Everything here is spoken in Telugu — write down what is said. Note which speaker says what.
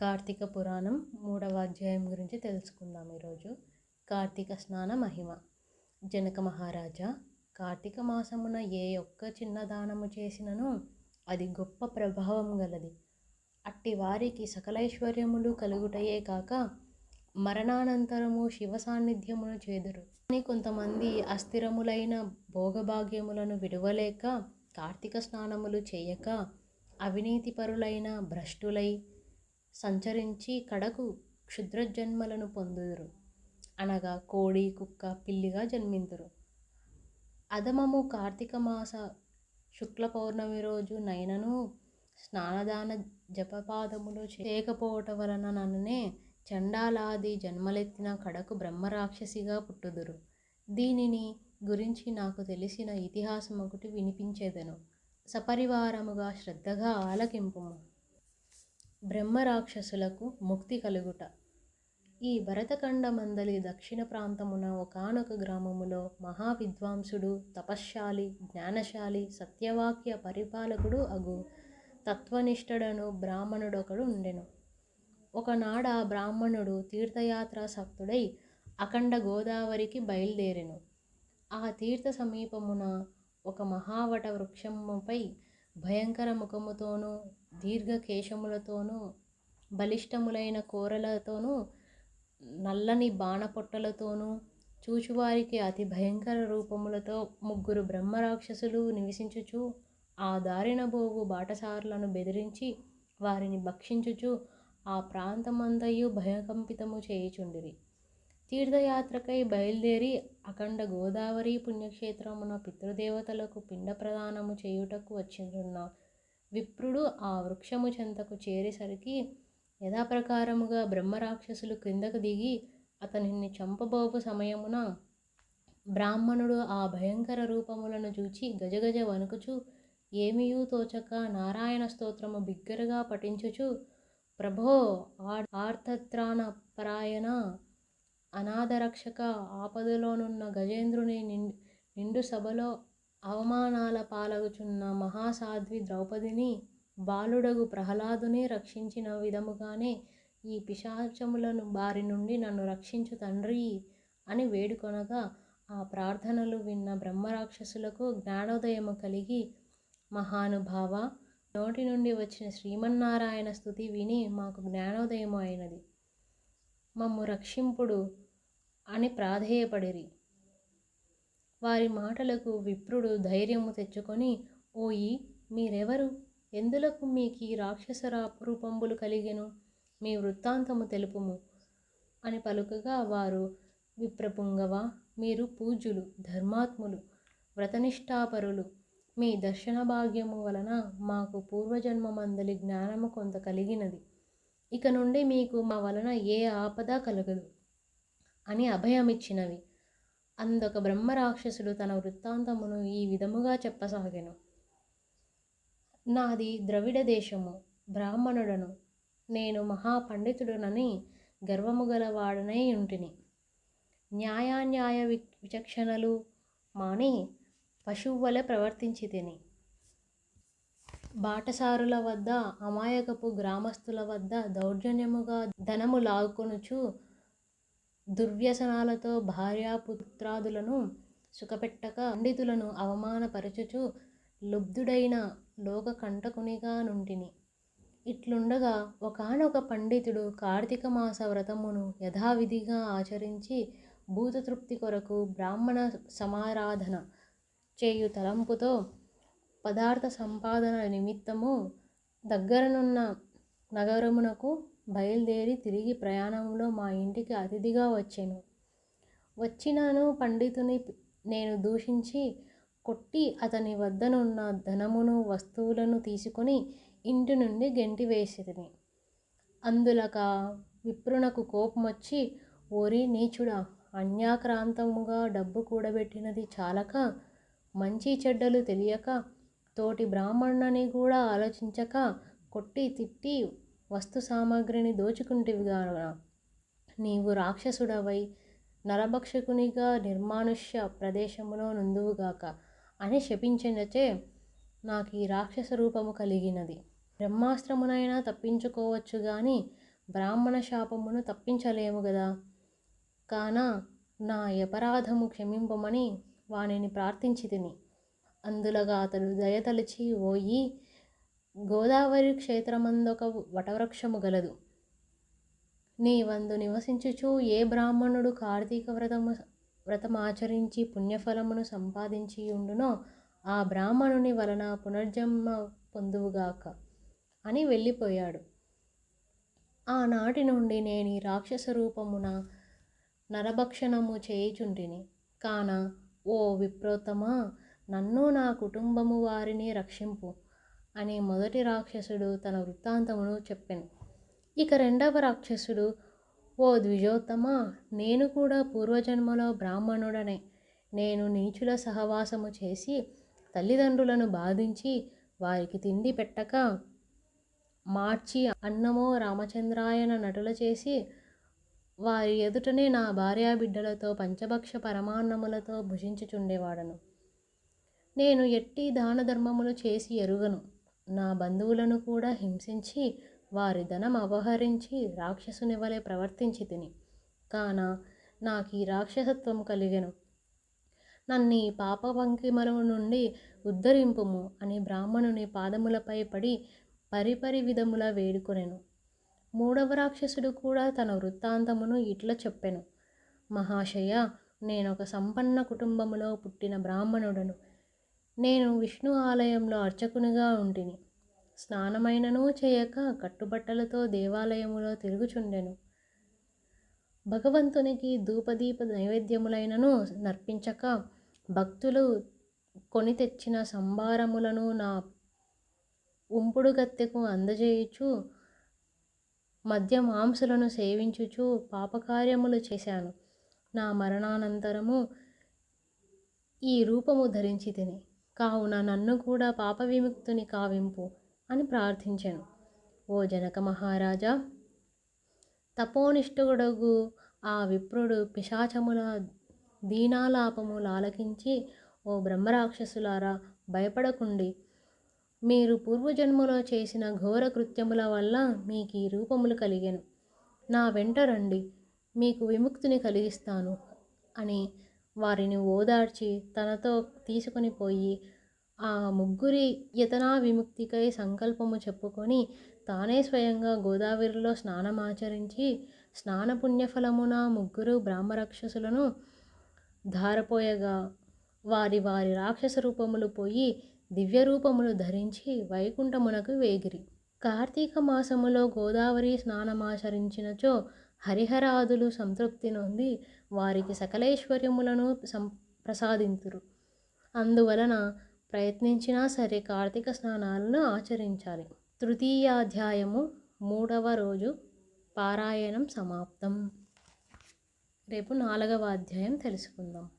Speaker 1: కార్తీక పురాణం మూడవ అధ్యాయం గురించి తెలుసుకుందాం ఈరోజు. కార్తీక స్నాన మహిమ. జనక మహారాజా కార్తీక మాసమున ఏ ఒక్క చిన్న దానము చేసినను అది గొప్ప ప్రభావం గలది. అట్టి వారికి సకలైశ్వర్యములు కలుగుటయే కాక మరణానంతరము శివ సాన్నిధ్యమును చేదురు. కానీ కొంతమంది అస్థిరములైన భోగభాగ్యములను విడువలేక కార్తీక స్నానములు చేయక అవినీతిపరులైన భ్రష్టులై సంచరించి కడకు క్షుద్రజన్మలను పొందుదురు. అనగా కోడి కుక్క పిల్లిగా జన్మింతురు అధమము కార్తీక మాస శుక్ల పౌర్ణమి రోజు నైనను స్నానదాన జపపాదములు చేయకపోవటం వలన నన్నునే చండాలాది జన్మలెత్తిన కడకు బ్రహ్మరాక్షసిగా పుట్టుదురు. దీనిని గురించి నాకు తెలిసిన ఇతిహాసం ఒకటి వినిపించేదను. సపరివారముగా శ్రద్ధగా ఆలకింపుము. బ్రహ్మరాక్షసులకు ముక్తి కలుగుట. ఈ భరతఖండమందలి దక్షిణ ప్రాంతమున ఒకానొక గ్రామములో మహావిద్వాంసుడు తపశ్శాలి జ్ఞానశాలి సత్యవాక్య పరిపాలకుడు అగు తత్వనిష్ఠుడను బ్రాహ్మణుడొకడు ఉండెను. ఒకనాడ బ్రాహ్మణుడు తీర్థయాత్ర సక్తుడై అఖండ గోదావరికి బయలుదేరెను. ఆ తీర్థ సమీపమున ఒక మహావట వృక్షముపై భయంకర ముఖముతోనూ దీర్ఘ కేశములతోనూ బలిష్టములైన కోరలతోనూ నల్లని బాణపొట్టలతోనూ చూచువారికి అతి భయంకర రూపములతో ముగ్గురు బ్రహ్మరాక్షసులు నివసించుచు ఆ దారిన బోగు బాటసారులను బెదిరించి వారిని భక్షించుచు ఆ ప్రాంతమంతయు భయకంపితము చేయుచుండిరి. తీర్థయాత్రకై బయలుదేరి అఖండ గోదావరి పుణ్యక్షేత్రమున పితృదేవతలకు పిండ ప్రదానము చేయుటకు వచ్చిన విప్రుడు ఆ వృక్షము చెంతకు చేరేసరికి యథాప్రకారముగా బ్రహ్మరాక్షసులు క్రిందకు దిగి అతనిని చంపబోపు సమయమున బ్రాహ్మణుడు ఆ భయంకర రూపములను చూచి గజగజ వణుకుచు ఏమియూ తోచక నారాయణ స్తోత్రము బిగ్గరగా పఠించుచు ప్రభో ఆర్తత్రాణ పరాయణ అనాథరక్షక ఆపదలోనున్న గజేంద్రుని నిండు సభలో అవమానాల పాలగుచున్న మహాసాధ్వి ద్రౌపదిని బాలుడగు ప్రహ్లాదుని రక్షించిన విధముగానే ఈ పిశాచములను బారి నుండి నన్ను రక్షించు తండ్రి అని వేడుకొనగా ఆ ప్రార్థనలు విన్న బ్రహ్మరాక్షసులకు జ్ఞానోదయము కలిగి మహానుభావ నోటి నుండి వచ్చిన శ్రీమన్నారాయణ స్థుతి విని మాకు జ్ఞానోదయము అయినది. మమ్ము రక్షింపుడు అని ప్రాధేయపడిరి. వారి మాటలకు విప్రుడు ధైర్యము తెచ్చుకొని ఓయి మీరెవరు? ఎందులకు మీకు ఈ రాక్షసర రూపంబులు కలిగెను? మీ వృత్తాంతము తెలుపుము. అని పలుకగా వారు విప్రపుంగవ మీరు పూజ్యులు ధర్మాత్ములు వ్రతనిష్ఠాపరులు మీ దర్శన భాగ్యము వలన మాకు పూర్వజన్మమందలి జ్ఞానము కొంత కలిగినది. ఇక నుండి మీకు మా వలన ఏ ఆపద కలగదు అని అభయమిచ్చినవి అందొక బ్రహ్మరాక్షసుడు తన వృత్తాంతమును ఈ విధముగా చెప్పసాగెను. నాది ద్రవిడ దేశము బ్రాహ్మణుడను నేను మహాపండితుడునని గర్వము గలవాడనై ఉంటిని. న్యాయాన్యాయ విచక్షణలు మాని పశువు వలె ప్రవర్తించి తిని బాటసారుల వద్ద అమాయకపు గ్రామస్తుల వద్ద దౌర్జన్యముగా ధనము లాక్కొనుచు దుర్వ్యసనాలతో భార్యాపుత్రాదులను సుఖపెట్టక పండితులను అవమానపరచుచు లుబ్ధుడైన లోకకంటకునిగా నుండిని ఇట్లుండగా ఒకనొక పండితుడు కార్తీక మాస వ్రతమును యథావిధిగా ఆచరించి భూతతృప్తి కొరకు బ్రాహ్మణ సమారాధన చేయు తలంపుతో పదార్థ సంపాదన నిమిత్తము దగ్గరనున్న నగరమునకు బయలుదేరి తిరిగి ప్రయాణంలో మా ఇంటికి అతిథిగా వచ్చాను. వచ్చినాను పండితుని నేను దూషించి కొట్టి అతని వద్దనున్న ధనమును వస్తువులను తీసుకొని ఇంటి నుండి గెంటి వేసితిని. అందులక విప్రునకు వచ్చి ఓరి నీచుడా అన్యాక్రాంతముగా డబ్బు కూడబెట్టినది చాలక మంచి చెడ్డలు తెలియక తోటి బ్రాహ్మణుని కూడా ఆలోచించక కొట్టి తిట్టి వస్తు సామాగ్రిని దోచుకుంటివిగా నీవు రాక్షసుడవై నరభక్షకునిగా నిర్మానుష్య ప్రదేశములో నుందువుగాక అని శపించినచే నాకు ఈ రాక్షస రూపము కలిగినది. బ్రహ్మాస్త్రమునైనా తప్పించుకోవచ్చు గాని బ్రాహ్మణ శాపమును తప్పించలేము కదా కాన నా అపరాధము క్షమింపమని వానిని ప్రార్థించి తిని అందులగా అతడు దయతలిచి ఓయి గోదావరి క్షేత్రమందొక వటవృక్షము గలదు. నీ వందు నివసించుచు ఏ బ్రాహ్మణుడు కార్తీక వ్రతము వ్రతమాచరించి పుణ్యఫలమును సంపాదించి ఉండునో ఆ బ్రాహ్మణుని వలన పునర్జన్మ పొందువుగాక అని వెళ్ళిపోయాడు. ఆనాటి నుండి నేను ఈ రాక్షస రూపమున నరభక్షణము చేయుచుంటిని. కాన ఓ విప్రోత్తమా నన్ను నా కుటుంబము వారిని రక్షింపు అని మొదటి రాక్షసుడు తన వృత్తాంతమును చెప్పాను. ఇక రెండవ రాక్షసుడు ఓ ద్విజోత్తమ నేను కూడా పూర్వజన్మలో బ్రాహ్మణుడనే. నేను నీచుల సహవాసము చేసి తల్లిదండ్రులను బాధించి వారికి తిండి పెట్టక మార్చి అన్నమో రామచంద్రాయన నటుల చేసి వారి ఎదుటనే నా భార్యాబిడ్డలతో పంచభక్ష పరమాన్నములతో భుజించుచుండేవాడను. నేను ఎట్టి దాన ధర్మములు చేసి ఎరుగను. నా బంధువులను కూడా హింసించి వారి ధనం అపహరించి రాక్షసుని వలె ప్రవర్తించి తిని. కాన నాకు ఈ రాక్షసత్వం కలిగెను. నన్ను ఈ పాప పంకిమల నుండి ఉద్ధరింపుము అని బ్రాహ్మణుని పాదములపై పడి పరిపరి విధముల వేడుకొనెను. మూడవ రాక్షసుడు కూడా తన వృత్తాంతమును ఇట్లా చెప్పెను. మహాశయ నేను ఒక సంపన్న కుటుంబములో పుట్టిన బ్రాహ్మణుడను. నేను విష్ణు ఆలయంలో అర్చకునిగా ఉంటిని. స్నానమైనను చేయక కట్టుబట్టలతో దేవాలయములో తిరుగుచుండెను. భగవంతునికి ధూపదీప నైవేద్యములైనను నర్పించక భక్తులు కొని తెచ్చిన సంభారములను నా ఉంపుడు గత్తెకు అందజేయుచు మద్య మాంసులను సేవించుచు పాపకార్యములు చేశాను. నా మరణానంతరము ఈ రూపము ధరించి తిని కావున నన్ను కూడా పాప విముక్తుని కావింపు అని ప్రార్థించాను. ఓ జనక మహారాజా తపోనిష్ఠుడగు ఆ విప్రుడు పిశాచముల దీనాలాపములు ఆలకించి ఓ బ్రహ్మరాక్షసులారా భయపడకుండి మీరు పూర్వజన్మలో చేసిన ఘోర కృత్యముల వల్ల మీకు ఈ రూపములు కలిగాను. నా వెంట రండి మీకు విముక్తిని కలిగిస్తాను అని వారిని ఓదార్చి తనతో తీసుకొని పోయి ఆ ముగ్గురి యతనా విముక్తికై సంకల్పము చెప్పుకొని తానే స్వయంగా గోదావరిలో స్నానమాచరించి స్నాన పుణ్యఫలమున ముగ్గురు బ్రాహ్మరాక్షసులను ధారపోయగా వారి వారి రాక్షస రూపములు పోయి దివ్య రూపములు ధరించి వైకుంఠమునకు వేగిరి. కార్తీక మాసములో గోదావరి స్నానమాచరించినచో హరిహరాదులు సంతృప్తి నొంది వారికి సకలైశ్వర్యములను సం ప్రసాదింతురు. అందువలన ప్రయత్నించినా సరే కార్తీక స్నానాలను ఆచరించాలి. తృతీయాధ్యాయము మూడవ రోజు పారాయణం సమాప్తం. రేపు నాలుగవ అధ్యాయం తెలుసుకుందాం.